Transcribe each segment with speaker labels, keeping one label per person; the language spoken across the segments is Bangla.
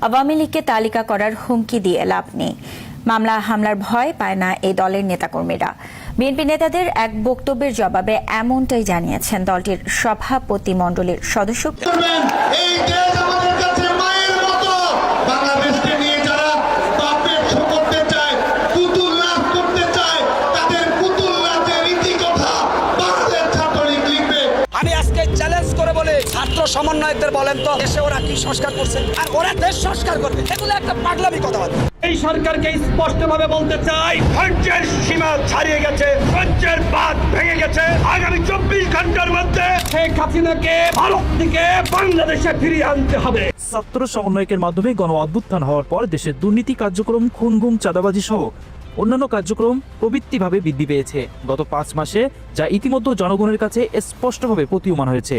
Speaker 1: আওয়ামী লীগকে তালিকা করার হুমকি দিয়ে লাভ নেই। মামলা, হামলার ভয় পায় না এই দলের নেতাকর্মীরা। বিএনপি নেতাদের এক বক্তব্যের জবাবে এমনটাই জানিয়েছেন দলটির সভাপতিমণ্ডলীর সদস্য।
Speaker 2: সমন্বয়কদের বলেন তো দেশে ওরা কি সংস্কার করছে? আর ওরা দেশ সংস্কার করবে। এগুলো একটা পাগলামি কথাবার্তা।
Speaker 3: এই সরকারকে স্পষ্টভাবে বলতে চাই ধৈর্যের সীমা ছাড়িয়ে গেছে সহ্যের বাদ ভেঙে গেছে। আগামী চব্বিশ ঘণ্টার মধ্যে শেখ হাসিনাকে ভারত থেকে বাংলাদেশে ফিরিয়ে আনতে হবে।
Speaker 4: ছাত্র সমন্বয়কের মাধ্যমে গণ অভ্যুত্থান হওয়ার পর দেশের দুর্নীতি কার্যক্রম খুন গুম চাঁদাবাজি সহ অন্যান্য কার্যক্রম প্রবৃত্তিভাবে বৃদ্ধি পেয়েছে। গত পাঁচ মাসে যা ইতিমধ্যে জনগণের কাছে স্পষ্টভাবে প্রতীয়মান হয়েছে।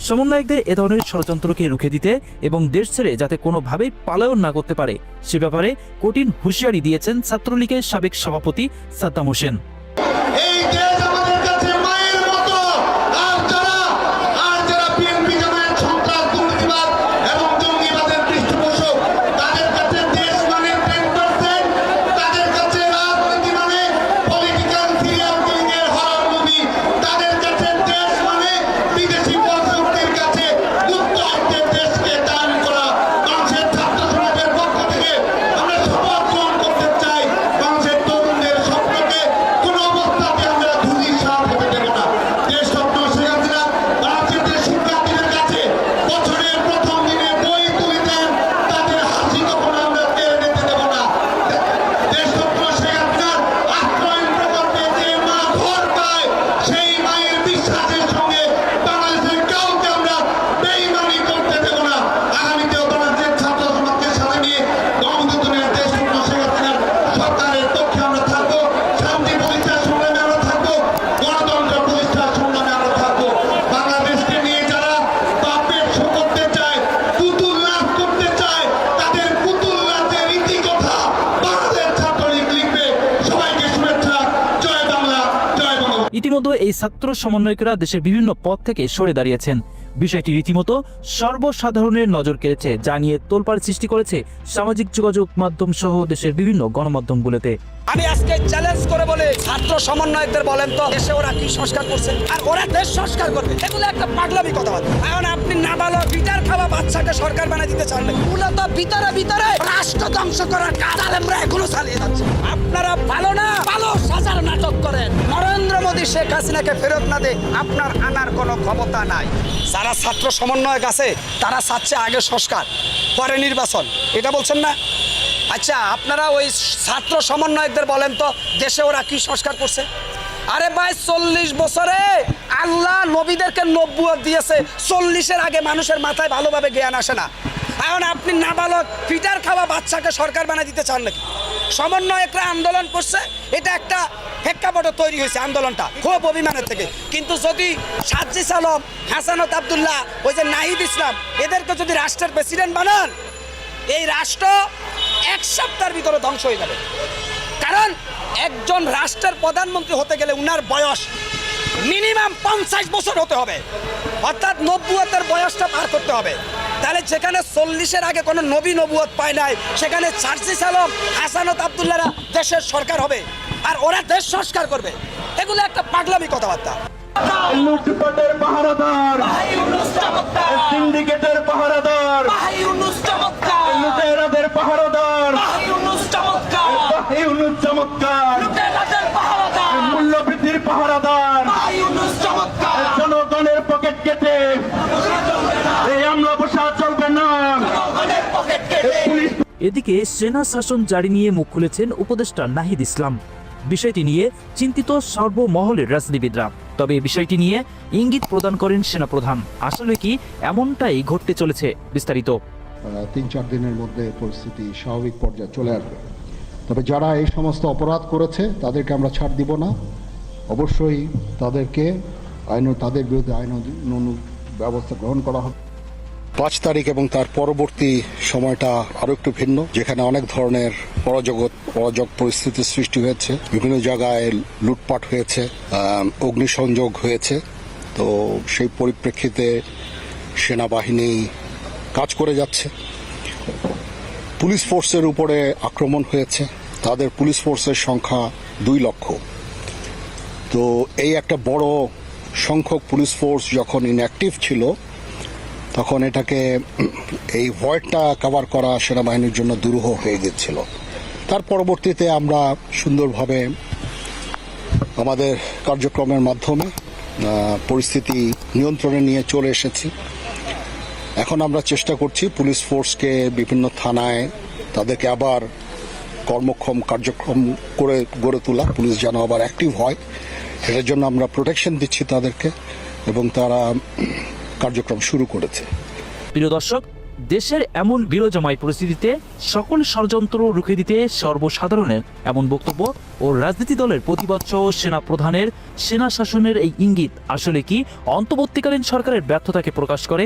Speaker 4: সমন্বয়কদের এ ধরনের ষড়যন্ত্রকে রুখে দিতে এবং দেশ ছেড়ে যাতে কোনোভাবেই পালায়ন না করতে পারে, সে ব্যাপারে কঠিন হুঁশিয়ারি দিয়েছেন ছাত্রলীগের সাবেক সভাপতি সাদ্দাম হোসেন
Speaker 5: এই দেশ আমাদের কাছে মায়ের মতো আর যারা আর যারা বিএনপি জামায়াত সন্ত্রাস দুর্নীতিবাদ এবং জঙ্গিবাদের পৃষ্ঠপোষক তাদের কাছে দেশ মানে টেন পার্সেন্ট তাদের কাছে রাজনীতি মানে পলিটিক্যাল সিরিয়াল কিলিং এর হরর মুভি তাদের কাছে দেশ মানে বিদেশি পরশক্তির কাছে মুক্ত হতে দেশকে দান করা মানুষের ছাত্র সমাজের পক্ষ থেকে আমরা শপথ গ্রহণ করতে চাই মানুষের তরুণদের স্বপ্নকে কোনো অবস্থাতে আমরা ধুলির সাপ হতে দেব না দেশ স্বপ্ন শেখ হাসিনা বাংলাদেশের শিক্ষার্থীদের কাছে বছরের প্রথম দিনে বই তুলে দেন তাদের হাসি কখনো আমরা কেড়ে নিতে দেব না দেশ স্বপ্ন শেখ হাসিনার আশ্রয়ণ প্রকল্পে যে মা ঘর পায় সেই মায়ের বিশ্বাসের সঙ্গে বাংলাদেশের কাউকে আমরা বেইমানি করতে দেব না আগামীতেও বাংলাদেশের ছাত্র সমাজকে সাথে নিয়ে গণতন্ত্রের দেশ স্বপ্ন শেখ হাসিনার সরকারের পক্ষে আমরা থাকব শান্তি প্রতিষ্ঠার সংগ্রামে আমরা থাকব গণতন্ত্র প্রতিষ্ঠার সংগ্রামে আমরা থাকব বাংলাদেশকে নিয়ে যারা বাপের শো করতে চায় পুতুল নাচ করতে চায় তাদের পুতুল নাচের রীতি কথা বাংলাদেশ ছাত্রলীগ লিখবে সবাইকে শুভেচ্ছা জয় বাংলা জয় বঙ্গবন্ধু
Speaker 4: ইতিমধ্যে এই ছাত্র সমন্বয়করা দেশের বিভিন্ন পদ থেকে সরে দাঁড়িয়েছেন। বিষয়টি রীতিমতো সর্বসাধারণের নজর কেড়েছে যা নিয়ে তোলপাড় সৃষ্টি করেছে সামাজিক যোগাযোগ মাধ্যম সহ দেশের বিভিন্ন গণমাধ্যমগুলোতে।
Speaker 2: আমি আজকে চ্যালেঞ্জ করে বলে ছাত্র সমন্বয়কদের বলেন তো দেশে ওরা কি সংস্কার করছে? আর ওরা দেশ সংস্কার করবে এগুলো একটা পাগলামি কথাবার্তা এখন আপনি নাবালক বিটার খাওয়া বাচ্চাকে সরকার বানাই দিতে চান না মূলত ভিতরে ভিতরে রাষ্ট্র ধ্বংস করার কাজ আলেমরা এখনও চালিয়ে যাচ্ছে। আপনারা ভালো শেখ হাসিনাকে ফেরত না দে, আপনার আনার কোনো ক্ষমতা নাই। যারা ছাত্র সমন্বয়ক আছে, তারা চাচ্ছে আগে সংস্কার, পরে নির্বাচন। এটা বলছেন না? আচ্ছা আপনারা ওই ছাত্র সমন্বয়কদের বলেন তো, দেশে ওরা কি সংস্কার করছে? আরে ভাই, চল্লিশ বছরে আল্লাহ নবীদেরকে নব্বুয় দিয়েছে, চল্লিশের আগে মানুষের মাথায় ভালোভাবে জ্ঞান আসে না। এখন আপনি নাবালক, ফিটার খাওয়া বাচ্চাকে সরকার বানায় দিতে চান নাকি? সমন্বয়করা আন্দোলন করছে, এটা একটা প্রেক্ষাপট তৈরি হয়েছে আন্দোলনটা, খুব অভিমানের থেকে। কিন্তু যদি সাজ্জিস আলম হাসানত আবদুল্লাহ, ওই যে নাহিদ ইসলাম, এদেরকে যদি রাষ্ট্রের প্রেসিডেন্ট বানান, এই রাষ্ট্র এক সপ্তাহের ভিতরে ধ্বংস হয়ে যাবে। কারণ একজন রাষ্ট্রের প্রধানমন্ত্রী হতে গেলে উনার বয়স মিনিমাম পঞ্চাশ বছর হতে হবে। অর্থাৎ নব্বুয়তের বয়সটা পার করতে হবে। তাহলে যেখানে চল্লিশের আগে কোনো নবী নবুয়ত পায় নাই সেখানে সার্জিস আলম হাসানত আবদুল্লারা দেশের সরকার হবে আর ওরা দেশ সংস্কার করবে। এগুলো একটা পাগলামি কথাবার্তা।
Speaker 3: লুটপাটের পাহারাদার সিন্ডিকেটের পাহারাদার লুটেরাদের পাহারাদার চমৎকার। মূল্যবৃদ্ধির পাহারাদার জনগণের পকেট কেটে এই আমলা বসা চলবে না পুলিশ
Speaker 4: এদিকে সেনা শাসন জারি নিয়ে মুখ খুলেছেন উপদেষ্টা নাহিদ ইসলাম। বিষয়টি নিয়ে চিন্তিত সর্বমহলের রাজনীতিবিদরা। তবে বিষয়টি নিয়ে ইঙ্গিত প্রদান করেন সেনাপ্রধান। আসলে কি এমনটাই ঘটতে চলেছে বিস্তারিত।
Speaker 6: তিন চার দিনের মধ্যে পরিস্থিতি স্বাভাবিক পর্যায়ে চলে আসবে। তবে যারা এই সমস্ত অপরাধ করেছে, তাদেরকে আমরা ছাড় দিব না। অবশ্যই তাদেরকে আইন, তাদের বিরুদ্ধে আইন ব্যবস্থা গ্রহণ করা হবে। পাঁচ তারিখ এবং তার পরবর্তী সময়টা আরও একটু ভিন্ন, যেখানে অনেক ধরনের পরাজগৎ, পরাজগ পরিস্থিতির সৃষ্টি হয়েছে, বিভিন্ন জায়গায় লুটপাট হয়েছে অগ্নিসংযোগ হয়েছে। তো সেই পরিপ্রেক্ষিতে সেনাবাহিনী কাজ করে যাচ্ছে। পুলিশ ফোর্সের উপরে আক্রমণ হয়েছে। তাদের পুলিশ ফোর্সের সংখ্যা দুই লক্ষ। তো এই একটা বড় সংখ্যক পুলিশ ফোর্স যখন ইনঅ্যাক্টিভ ছিল তখন এটাকে এই ভয়েডটা কভার করা সেনাবাহিনীর জন্য দুরূহ হয়ে গেছিল তার পরবর্তীতে আমরা সুন্দরভাবে আমাদের কার্যক্রমের মাধ্যমে পরিস্থিতি নিয়ন্ত্রণে নিয়ে চলে এসেছি। এখন আমরা চেষ্টা করছি পুলিশ ফোর্সকে বিভিন্ন থানায় তাদেরকে আবার কর্মক্ষম কার্যক্রম করে, গড়ে তোলা। পুলিশ যেন আবার অ্যাক্টিভ হয়, এটার জন্য আমরা প্রোটেকশন দিচ্ছি তাদেরকে এবং তারা কার্যক্রম শুরু করেছে।
Speaker 4: প্রিয় দর্শক, দেশের এমন বিরোজমায় পরিস্থিতিতে সকল ষড়যন্ত্র রুখে দিতে সর্বসাধারণের এমন বক্তব্য ও রাজনীতি দলের প্রতিবাদ সেনা প্রধানের সেনা শাসনের এই ইঙ্গিত আসলে কি অন্তর্বর্তীকালীন সরকারের ব্যর্থতাকে প্রকাশ করে?